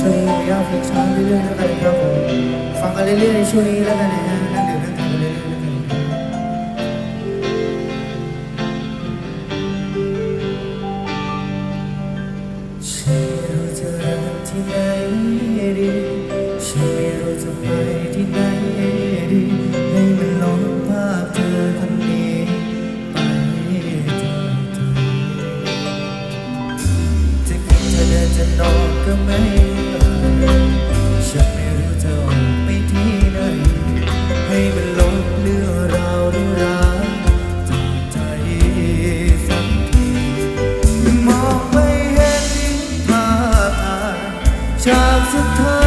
ช่วงนี้ขออนุาตเพกช้าเรื่อยๆแล้วกันะครับผมฟังกันเรื่อยๆในช่วงนี้แล้วกันนะฮะ love's a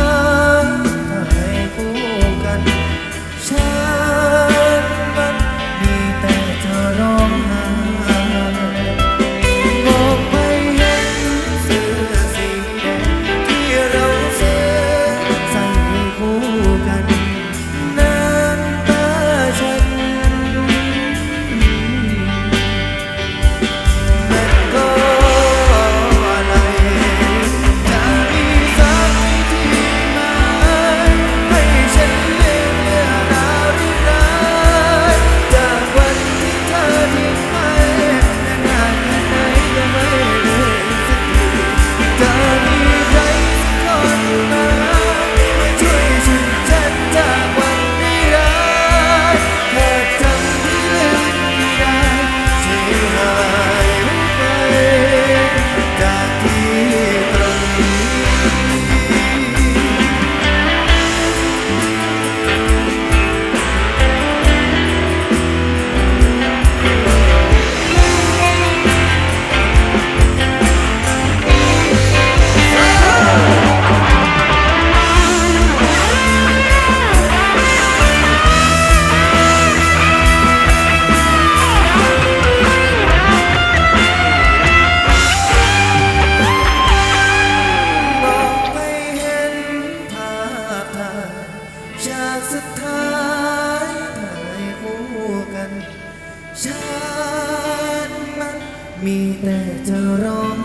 สุดท้ายถ่ายคู่กัน ฉันมันมีแต่จะร้อง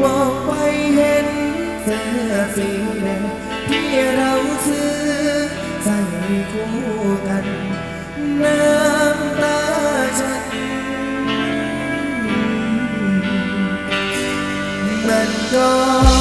มองไปเห็นเสื้อสีแดงที่เราซื้อใส่คู่กัน น้ำตาฉัน มันก็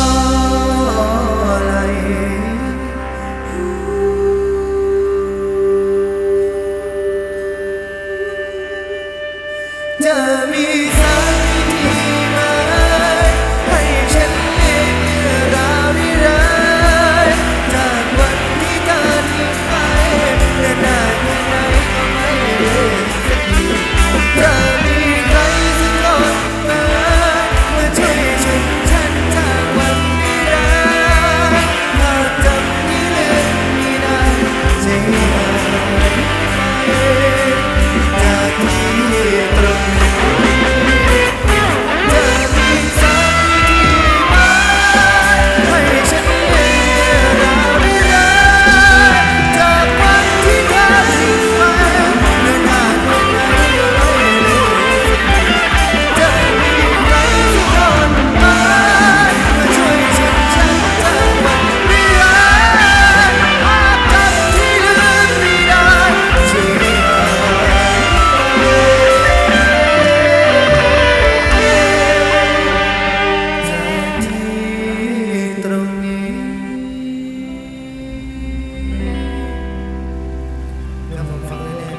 love.